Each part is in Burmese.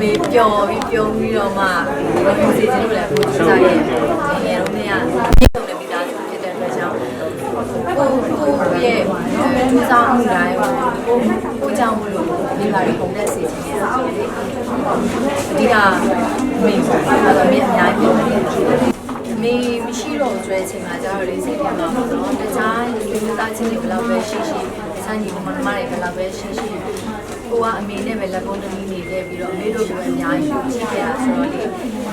မေပျော်ပြီးပြုံးပြီးတော့မှဘာလို့စီစဉ်လို့လဲကိုစားရဲ့ငယ်တော့နေရမြင့်ဆုံးတဲ့မိသားစုဖြစ်တဲ့အတွက်ကြောင့်ကိုကိုရဲ့စူးစမ်းမှုတိုင်းကိုကိုကြောင့်မလို့မိဘတွေပုံသက်စီစဉ်နေတာဆိုလေအဓိကမေပေါ့အဲ့တော့မြင့်အများကြီးပြောတယ်မေမရှိတော့ကျွဲချင်တာကြတော့လေစိတ်ထဲမှာပေါ့နော်တခြားလူမျိုးသားချင်းတွေဘယ်လောက်ပဲရှိရှိတခြားညီမမတွေဘယ်လောက်ပဲရှိရှိ ကိုကအမေနဲ့ပဲလက်ပုံးသမီးနေခဲ့ပြီးတော့အမေတို့ကအများကြီးရှိခဲ့တာဆိုတော့လေ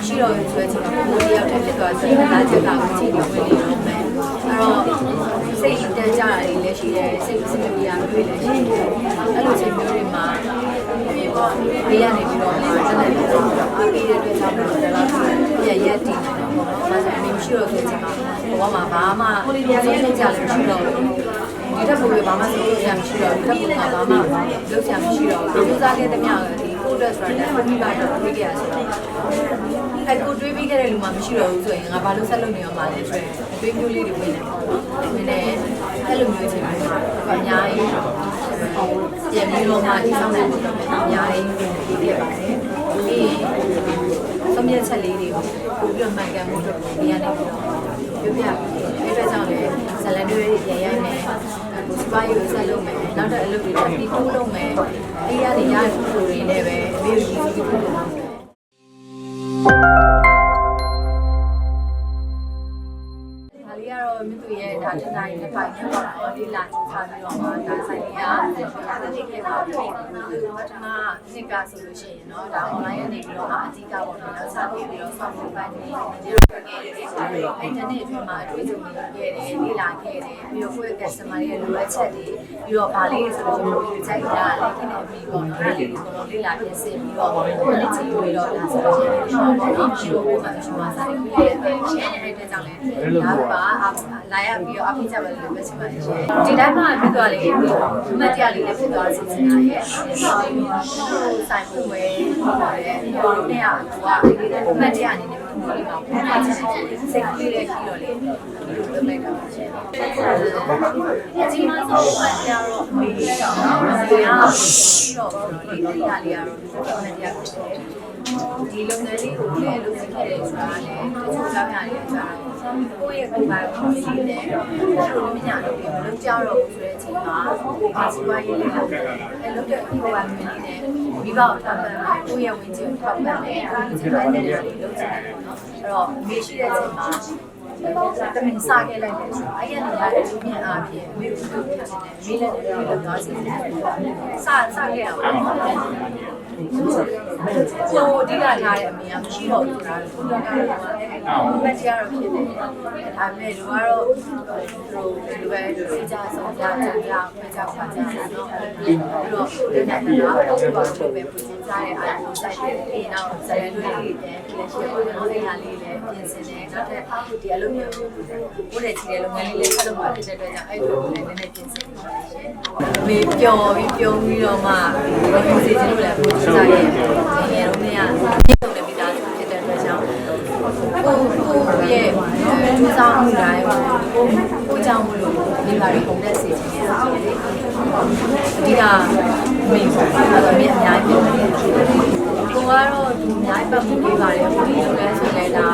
ရှိတော့ကျွဲချင်တာကိုတယောက်တည်းဖြစ်သွားဆိုရင်ဒါချက်ကကိုချိန်နေဝင်နေတော့မယ်အဲ့တော့စိတ်တန်ကြတာတွေလည်းရှိတယ်စိတ်စင်မပြေတာတွေလည်းရှိတယ်အဲ့လိုချိန်မျိုးတွေမှာဒီပေါ့ဘေးကနေပြီးတော့တက်တယ်ပြီးတော့အားပေးတဲ့အတွက်ကြောင့်လည်းတော့ရက်ရက်တည်နေတော့ပေါ့နော်ဒါဆိုရင်မရှိတော့ဆိုချိန်မှာဘဝမှာဘာမှဆုံးဆုံးကြလည်းမရှိတော့ဘူး ဒီထက်ပိုပြီးဘာမှဆုံးဆုံးကြမရှိတော့ဘူးဒီထက်ပိုကဘာမှလုပ်ချင်မရှိတော့ဘူးစူးစမ်းခဲ့တဲ့မြောက်ကဒီကိုတက်ဆိုတာလည်းမိဘတော့တွေးကြရဆိုတော့အဲကိုတွေးပြီးခဲ့တဲ့လူမှမရှိတော့ဘူးဆိုရင်ငါဘာလို့ဆက်လုပ်နေရမှာလဲဆိုရင်အတွေးမျိုးလေးတွေဝင်နေပေါ့နော်။ဝင်နေအဲ့လိုမျိုးချိန်မှာအများကြီးပြန်ပြီးတော့မှဒီဆောင်တဲ့ပုံစံနဲ့အများကြီးပြီးခဲ့ပါတယ်။ဒီသမီးချက်လေးတွေကိုပို့ပြီးတော့မှန်ကန်မှုတော့ဒီကနေပြီးတော့ပြပြအဲ့ဒါကြောင့်လည်းဇလန်တွေရရိုက်မယ်ကို စပါယူဆက်လုပ်မယ်နောက်တဲ့အလုပ်တွေတက်ပြီးတိုးလုပ်မယ်အဲ့ရနေရတဲ့ပုံတွေနဲ့ပဲအမေကိုရည်စူးပြီးလုပ်မယ်ဒါလေးကတော့မြသူရဲ့ဒါတစ်တိုင်းတစ်ပိုင်းနဲ့ပေါ့နော်ဒီလာချ ထားပြီးတော့မှဒါဆိုင်ရာဒါသတိခဲ့ပါပြီပထမနှစ်ကဆိုလို့ရှိရင်တော့ဒါ online ကနေပြီးတော့မှအကြီးကပေါ့နော်စတင်ပြီးတော့ဆောင်းပုံပိုင်းတွေဒီလိုခဲ့တယ်ဆိုတော့အဲ့ဒီနေ့အတွင်းမှာအတွေ့အကြုံတွေခဲ့တယ်လေ့လာခဲ့တယ်ပြီးတော့ကိုယ့် customer ရဲ့လိုအပ်ချက်တွေပြီးတော့ဗာလေးဆိုလို့ရှိရင်ကြိုက်တာလည်းခင်ဗျာပြီးပေါ့နော်အဲ့ဒီကိုတော့လေ့လာပြင်ဆင်ပြီးတော့ကိုယ့်လက်ချီတွေတော့ဒါဆိုလို့ရှိရင်ကျွန်တော်တို့ဒီလိုပုံမှန်ရှိမှာစာရင်းပြည့်တဲ့အတွက်ကြောင့်လည်းဒါပါလာရပြီးတော့အဖြစ်ကြပါလို့ပဲရှိပါတယ်ဒီတိုင်းမှာဖြစ်သွားလေအမတ်တရားလေးလည်းဖြစ်သွားစီစဉ်တာရဲ့ဆိုင်မှုပဲပါတယ်ဒီလိုနဲ့ကအမတ်တရားအနေနဲ့ဒီလိုမှာပုံမှန်စိတ်ကလေးလေးရှိတော့လေဒီလိုလုပ်လိုက်တာပါရှင်အကြီးမားဆုံးပတ်ကြတော့မေးရတော့မေးရပြီးတော့လေဒီကလေးကတော့အမတ်တရားဖြစ်တယ် ဒီလုပ်ငန်းလေးကိုလည်းလုပ်ခဲ့တယ်ဆိုတာလည်းတချို့ကြောင့်ရတယ်ဆိုတာကိုယ့်ရဲ့ကိုယ်ပိုင်ကိုယ်လေးနဲ့ဒီလိုမညာလို့မလုပ်ကြတော့ဘူးဆိုတဲ့အချိန်မှာအာစီဝါရေးလေးလုပ်တယ်အဲလုပ်တဲ့ကိုယ်ပိုင်ကိုယ်လေးနဲ့မိဘကိုထောက်ပံ့တယ်ကိုယ့်ရဲ့ဝင်ချင်းထောက်ပံ့တယ်အဲဒီလိုနဲ့လည်းလုပ်ချင်တယ်ပေါ့နော်အဲ့တော့မေးရှိတဲ့အချိန်မှာတမင်စားခဲ့လိုက်တယ်ဆိုတော့အဲ့ရနေရတဲ့လူမြင်အားဖြင့်မေးဖို့လုပ်ဖြစ်နေတယ်မေးလည်းလည်းလုပ်သွားစီတယ်စားစားခဲ့တာပေါ့ ကိုဒီလာထားတဲ့အမေကမရှိတော့ဘူးဆိုတာကိုတော့ကတော့ဘက်တရားတော့ဖြစ်တယ်။ဒါပေမဲ့လူကတော့သူတို့ဘယ်လိုပဲစီကြဆုံးကြကြကြပဲကြောက်ပါကြတာနော်။ပြီးတော့ဒီနေ့ကတော့တော့တော့ပဲပုံစံစားတဲ့အားကိုစိုက်တယ်။ပြီးတော့ဇာတ်တွေလေးတွေလက်ရှိကိုတော့အဲ့ဟာလေးလည်းပြင်ဆင်တယ်။နောက်ထပ်ဒီအလုပ်မျိုးကိုတဲ့ချီတဲ့လုပ်ငန်းလေးလည်းဆက်လုပ်ပါဖြစ်တဲ့အတွက်ကြောင့်အဲ့လိုလည်းနည်းနည်းပြင်ဆင်နေပါတယ်ရှင်။မေပျော်ပြီးပြုံးပြီးတော့မှဘာလို့စီစဉ်လို့လဲကိုစားရဲ့ငယ်တော့နေရမြင့်ဆုံးတဲ့မိသားစုဖြစ်တဲ့အတွက်ကြောင့်ကိုကိုရဲ့စူးစမ်းမှုတိုင်းကိုကိုကြောင့်မလို့မိဘတွေပုံသက်စီစဉ်နေတာဆိုလေအဓိကမေပေါ့အဲ့တော့မြင့်အများကြီးပြောတယ်ကိုကတော့ဒီအများကြီးပတ်မှုပေးပါတယ်ကိုကြီးလုပ်လဲဆိုလဲဒါ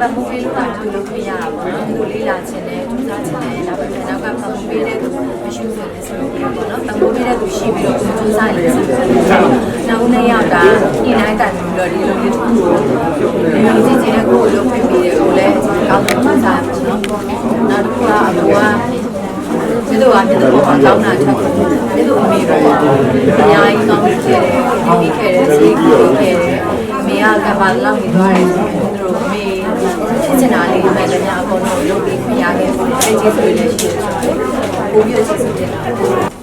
ပတ်မှုပေးလို့တာသူလုပ်ပြရတာပေါ့နော်ကိုလေးလာခြင်းနဲ့သူစားခြင်းနဲ့ဒါပေမဲ့နောက်ကပတ်မှုပေးတဲ့သူမရှိဘူးဆိုရင်ဆိုပြီးပေါ့နော်ပတ်မှုပေးတဲ့သူရှိပြီးတော့သူစူးစမ်းနေတယ်ဆိုတော့ နောက်နေ့ရောက်တာဒီတိုင်းတိုင်ပြီးတော့ဒီလိုလေးတစ်ခုကိုဒီကြည့်ကြတဲ့ကိုကိုလုပ်ပေးပြီးတယ်ကိုလည်းကောင်းဆုံးစူးစမ်းပါနော်နောက်တစ်ခုကအကူကဒီလိုအမြင်တော့ကောင်းတာချက်ဒီလိုအမေတော့အများကြီးကောင်းခဲ့တယ်ပြီးခဲ့တယ်စိတ်ကိုခဲ့တယ်အမေကကဘာလောက်နေသွားတယ်ဆိုရင်တို့အမေချစ်ချင်တာလေးပဲလည်းအကုန်လုံးလုပ်ပြီးခရခဲ့တယ်ကျေးဇူးလည်းရှိတယ်ဆိုတော့ပိုပြီးကျေးဇူးတင်ပါတယ်မေမရှိ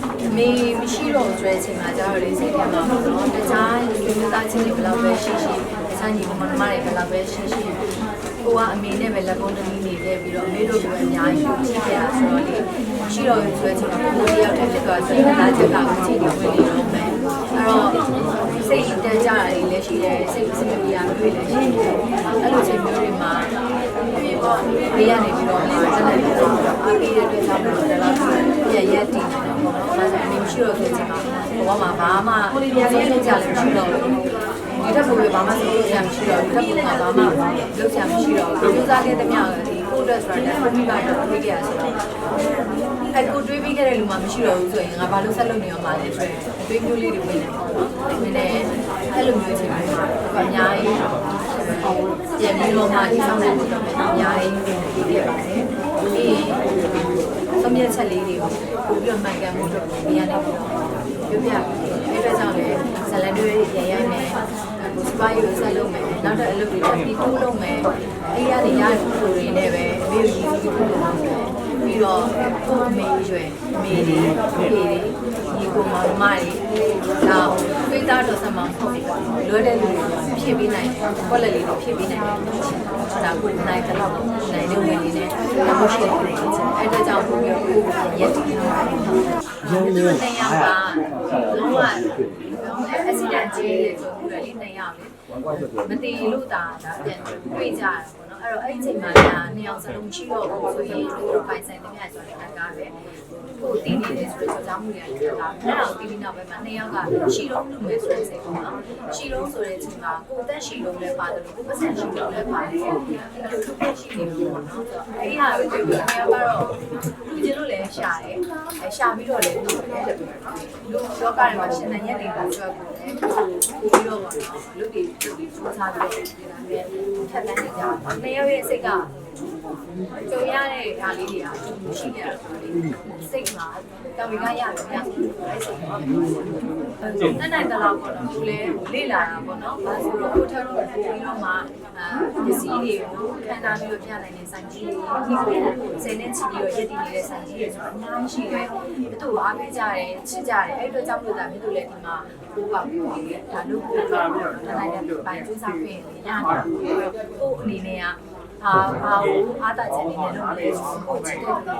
တော့ကျွဲချင်မှာကြတော့လေစိတ်ထဲမှာပေါ့နော်တခြားလူမျိုးသားချင်းတွေဘယ်လောက်ပဲရှိရှိတခြားညီမမတွေဘယ်လောက်ပဲရှိရှိကိုကအမေနဲ့ပဲလက်ပုံးသမီးနေခဲ့ပြီးတော့အမေတို့ကအများကြီးရှိခဲ့တာဆိုတော့လေရှိတော့ကျွဲချင်မှာကိုတယောက်တည်းဖြစ်သွားဆိုရင်ဒါချက်ကကိုချိန်နေဝင်နေတော့မယ်အဲ့ တော့စိတ်တန်ကြတာတွေလည်းရှိတယ်စိတ်စင်မပြေတာတွေလည်းရှိတယ်အဲ့လိုချိန်မျိုးတွေမှာဒီပေါ့ဘေးကနေပြီးတော့မှတက်တယ်ပြီးတော့အားပေးတဲ့အတွက်ကြောင့်လည်းတော့ရက်ရက်တည်နေတော့ပေါ့နော်ဒါဆိုရင်မရှိတော့တဲ့အချိန်မှာဘဝမှာဘာမှဆုံးဆုံးကြလည်းမရှိတော့ဘူးထက်ပိုပြီးဘာမှစိုးလို့ရမရှိတော့ဘူးဒီထက်ပိုကဘာမှလုပ်ချင်မရှိတော့ဘူးကြိုးစားခဲ့တဲ့မြောက် ဒီကိုအတွက်ဆိုတာဒါမိဘတော့တွေးကြရဆိုတော့အဲကိုတွေးပြီးခဲ့တဲ့လူမှမရှိတော့ဘူးဆိုရင်ငါဘာလို့ဆက်လုပ်နေရမှာလဲဆိုရင်အတွေးမျိုးလေးတွေဝင်နေပေါ့နော်ဝင်နေအဲ့လိုမျိုးချိန်မှာအများကြီးပြန်ပြီးတော့မှဒီဆောင်နေဖို့အများကြီးဒီပြပါတယ်ဒီသမီးချက်လေးတွေကိုပို့ပြီးတော့မှန်ကန်မှုတော့ဒီရနေပြီးတော့ ပြပြအဲ့ဒါကြောင့်လည်းဇလန်တွေရရိုက်မယ်ကိုစပါးယူဆက်လုပ်မယ်နောက်တော့အလုပ်တွေပြီးတိုးလုပ်မယ်အဲ့ရနေရတဲ့ပုံတွေနဲ့ပဲအမေကိုရည်ပြီးတိုးလုပ်မယ်ပြီးတော့ကိုအမေရွယ်အမေတွေဖေတွေဒီကိုမမတွေဒါတွေးသားတော့ဆက်မှာပေါ့လွယ်တဲ့လူတွေဖြစ်ပြီးနိုင်ကွက်လက်လေးတွေဖြစ်ပြီးနိုင်တယ်ဒါကိုနိုင်တဲ့လောက်နိုင်တဲ့ဝင်လေးနဲ့တော့ရှိတယ်အဲ့ဒါကြောင့်ကိုကိုရက်တည်နေ ပါတယ်ရုံးလေးနှစ်ယောက်ကလုံးဝအက်ဆီဒန့်ကြီးလေဆိုပြီးတော့လေးနှစ်ယောက်လေမတည်လို့ဒါဒါပြန်တွေ့ကြတယ်ပေါ့နော်အဲ့တော့အဲ့ဒီချိန်မှာဒါနှစ်ယောက်စလုံးရှိတော့ဘူးဆိုရင်သူတို့ပိုင်ဆိုင်တဲ့မြတ်ဆိုတဲ့ခံကားပဲကိုတည်နေတယ်ဆိုတော့ကြောင်းမှုတွေကဒါအဲ့ဒါကိုပြီးပြီးနောက်ပိုင်းမှာနှစ်ယောက်ကရှီလုံးလုပ်မယ်ဆိုတဲ့စိတ်ပေါ့နော်ရှီလုံးဆိုတဲ့အချိန်မှာကိုတက်ရှီလုံးလည်းပါတယ်ကိုပတ်စံရှီလုံးလည်းပါတယ်အဲ့လိုသူ့ရှီနေလို့ပေါ့နော်ဆိုတော့အဲ့ဒီဟာကိုတွေ့ပြီးနှစ်ယောက်ကတော့လူချင်းလို့လည်းရှာတယ်အဲ ရှာပြီးတော့လည်းလူလည်းလူလောကထဲမှာရှင်နေရက်နေတာဆိုတော့ကိုလည်းပြီးတော့ပေါ့နော်လူတွေလူတွေစူးစမ်းပြီးတော့ဒီလိုမျိုးထက်တန်းနေကြတယ်နှစ်ယောက်ရဲ့စိတ်က ကြုံရတဲ့ဓာတ်လေးတွေကရှိနေတယ်စိတ်မှာတောင်ပြီးကရတယ်ညဆိုအဲ့စိတ်ကတနိုင်တလောက်ပေါ့နော်သူလည်းလေ့လာတာပေါ့နော်ဘာဆိုတော့ကိုထပ်တော့ပြီးတော့မှအာပစ္စည်းတွေကိုခံစားပြီးတော့ပြနိုင်တဲ့ဆိုင်ကြီးတွေဒီကိုစနေချီပြီးတော့ရည်တည်နေတဲ့ဆိုင်ကြီးတွေဆိုတော့အများကြီးရှိတယ်ဘယ်သူအားပေးကြတယ်ချစ်ကြတယ်အဲ့အတွက်ကြောင့်လို့ဒါမျိုးတို့လည်းဒီမှာပို့ပါပြီးဒါလို့ပို့ပါပြီးတော့တနိုင်တဲ့ပိုင်ကျူးစားပြင်ရတယ်ကိုအနေနဲ့က အာဘာကိုအားတာချက်နေတယ်လို့လည်းကိုချစ်တဲ့လူ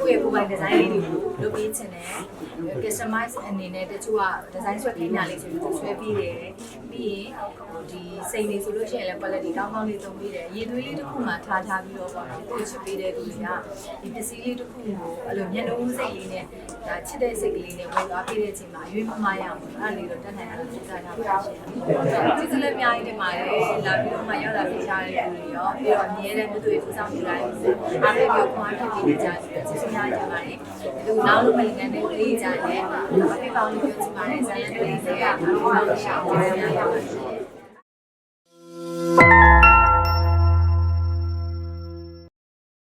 တွေကကိုယ့်ရဲ့ကိုယ်ပိုင်ဒီဇိုင်းလေးတွေကိုလုပ်ပေးချင်တယ် customize အနေနဲ့တချို့ကဒီဇိုင်းဆွဲခင်းညာလေးဆိုပြီးဆွဲပြီးတယ်ပြီးရင် ဒီစိန်လေးဆိုလို့ရှိရင်လည်း quality ကောင်းကောင်းလေးသုံးပြီးတယ်ရေသွေးလေးတစ်ခုမှထားထားပြီးတော့ပေါ့နော်ကိုချစ်ပေးတဲ့သူတွေကဒီပစ္စည်းလေးတစ်ခုကိုအဲ့လိုမျက်နှာဦးစိတ်လေးနဲ့ဒါချစ်တဲ့စိတ်ကလေးနဲ့ဝင်သွားပေးတဲ့အချိန်မှာအရွေးမမရအောင်အဲ့လေးတော့တက်နိုင်အောင်စဉ်းစားထားပါရှင်ကျေးဇူးလည်းအများကြီးတင်ပါတယ်လာပြီးတော့မှရောက်လာပြီးချားတဲ့လူတွေရောပြီးတော့အမြဲတမ်းတို့တွေစူးစောင်းနေလိုက်အားပေးပြီးခွန်အားထုတ်ပြီးကြတယ်ကျေးဇူးများတင်ပါတယ်ဒီနောက်လို့မလင်ကန်တဲ့လေးကြတယ်အဖေပေါင်းလေးပြောချင်ပါတယ်ဇာတ်ရည်လေးတွေကအားလုံးရှောင်းနေကြပါရှင်